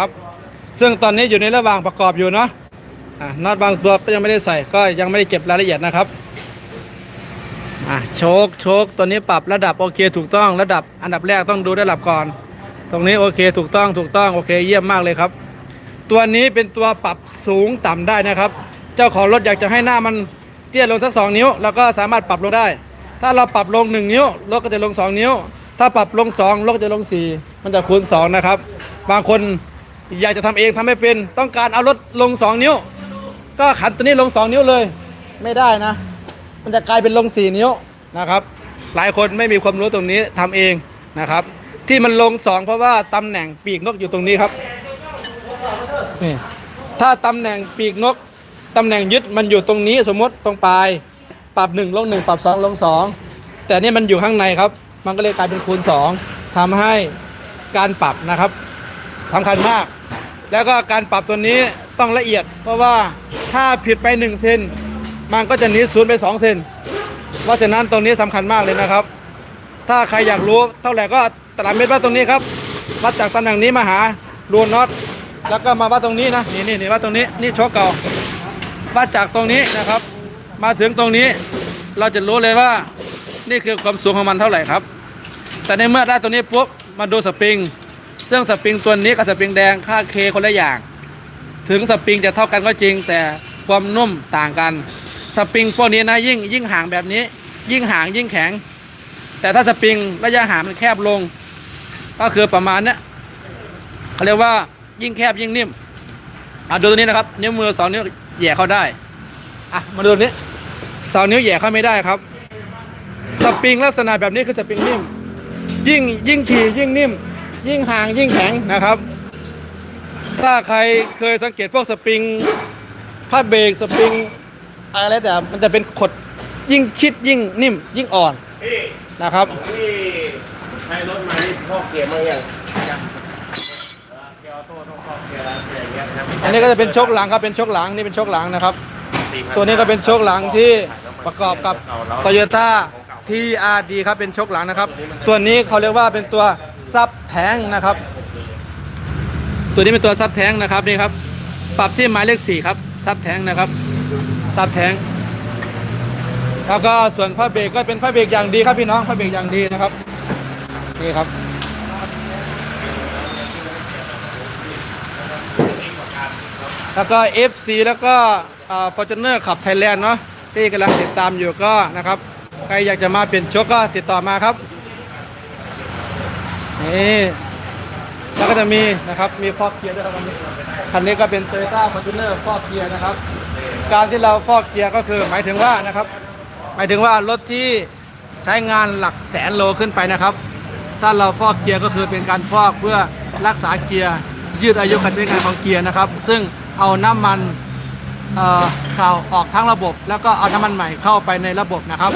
ครับ ซึ่งตอนนี้อยู่ในระหว่างประกอบอยู่เนาะอะน็อตบางตัวก็ยังไม่ได้ใส่ก็ยังไม่ได้เก็บรายละเอียดนะครับอะโชคโชคตัวนี้ปรับระดับโอเคถูกต้องระดับอันดับแรกต้องดูระดับก่อน ตรงนี้โอเคถูกต้องถูกต้องโอเคเยี่ยมมากเลยครับ ตัวนี้เป็นตัวปรับสูงต่ำได้นะครับ เจ้าของรถอยากจะให้หน้ามันเตี้ยลงทั้งสองนิ้วเราก็สามารถปรับลงได้ ถ้าเราปรับลง 1 นิ้วรถก็จะลง 2 นิ้ว ถ้าปรับลง2รถก็จะลง 4 มันจะคูณ2นะครับบางคน อยากจะทำเองทำไม่เป็นต้องการเอารถลง 2 นิ้ว ก็ขันตัวนี้ลง 2 นิ้วเลย ไม่ได้นะ มันจะกลายเป็นลง 4 นิ้วนะครับ หลายคนไม่มีความรู้ตรงนี้ทำเองนะครับ ที่มันลง 2 เพราะว่าตำแหน่งปีกนกอยู่ตรงนี้ครับนี่ถ้าตำแหน่งปีกนกตำแหน่งยึดมันอยู่ตรงนี้สมมติตรงปลายปรับ 1 ลง 1 ปรับ 2 ลง 2 แต่นี่มันอยู่ข้างในครับ มันก็เลยกลายเป็นคูณ 2ทำให้การปรับนะครับ สำคัญมาก แล้วก็การปรับตัวนี้ต้องละเอียด เพราะว่าถ้าผิดไป1เซนมันก็จะหนีศูนย์ไป2เซนเพราะฉะนั้นตรงนี้สำคัญมากเลยนะครับ ถ้าใครอยากรู้เท่าไหร่ก็ตารางเมตรวัดตรงนี้ครับวัดจากตำแหน่งนี้มาหารูน็อตแล้วก็มาวัดตรงนี้นะนี่นี่นี่วัดตรงนี้นี่โชคเก่าวัดจากตรงนี้นะครับ มาถึงตรงนี้เราจะรู้เลยว่านี่คือความสูงของมันเท่าไหร่ครับ แต่ในเมื่อได้ตัวนี้ปุ๊บมาดูสปริง ซึ่งสปริงตัวนี้กับสปริงแดงค่าเคคนละอย่าง ถึงสปริงจะเท่ากันก็จริง แต่ความนุ่มต่างกัน สปริงพวกนี้นะยิ่งยิ่งห่างแบบนี้ ยิ่งห่างยิ่งแข็ง แต่ถ้าสปริงระยะห่างมันแคบลง ก็คือประมาณเนี้ยเขาเรียกว่ายิ่งแคบยิ่งนิ่มอะดูตัวนี้นะครับ นิ้วมือสองนิ้วแหย่เข้าได้อะมาดูตรงนี้สองนิ้วแหย่เข้าไม่ได้ครับ สปริงลักษณะแบบนี้คือสปริงนิ่ม ยิ่งยิ่งถี่ยิ่งนิ่ม ยิ่งห่างยิ่งแข็งนะครับ ถ้าใครเคยสังเกตพวกสปริงผ้าเบรกสปริงอะไรแต่มันจะเป็นขดยิ่งชิดยิ่งนิ่ม ยิ่งอ่อนพี่นะครับพี่ใช้รถมานี่พ่อเกียร์มาอย่างยังเออเกียร์ออโต้ต้องพ่อเกียร์อะไรอย่างเงี้ยนะครับอันนี้ก็จะเป็นโชคหลังครับเป็นโชคหลังนี่เป็นโชคหลังนะครับ4,500ตัวนี้ก็เป็นโชคหลังที่ประกอบกับ Toyota TRD ครับเป็นโชคหลังนะครับ ตัวนี้เขาเรียกว่าเป็นตัว ซับแทงนะครับ ตัวนี้เป็นตัวซับแทงนะครับนี่ครับ ปรับที่หมายเลขสี่ครับซับแทงนะครับซับแทงแล้วก็ส่วนผ้าเบรกก็เป็นผ้าเบรกอย่างดีครับพี่น้องผ้าเบรกอย่างดีนะครับนี่ครับแล้วก็ FC แล้วก็ฟอร์จูเนอร์ขับไทยแลนด์เนาะที่กำลังติดตามอยู่ก็นะครับ ใครอยากจะมาเปลี่ยนโชคก็ติดต่อมาครับ นี่แล้วก็จะมีนะครับมีฟอกเกียร์ด้วยครับันนี้คันนี้ก็เป็น Toyota Fortuner ฟอกเกียร์นะครับ การที่เราฟอกเกียร์ก็คือหมายถึงว่านะครับ หมายถึงว่ารถที่ใช้งานหลักแสนโลขึ้นไปนะครับ ถ้าเราฟอกเกียร์ก็คือเป็นการฟอกเพื่อรักษาเกียร์ยืดอายุการใช้งานของเกียร์นะครับ ซึ่งเอาน้ำมันเอ่อเก่าออกทั้งระบบ แล้วก็เอาน้ำมันใหม่เข้าไปในระบบนะครับ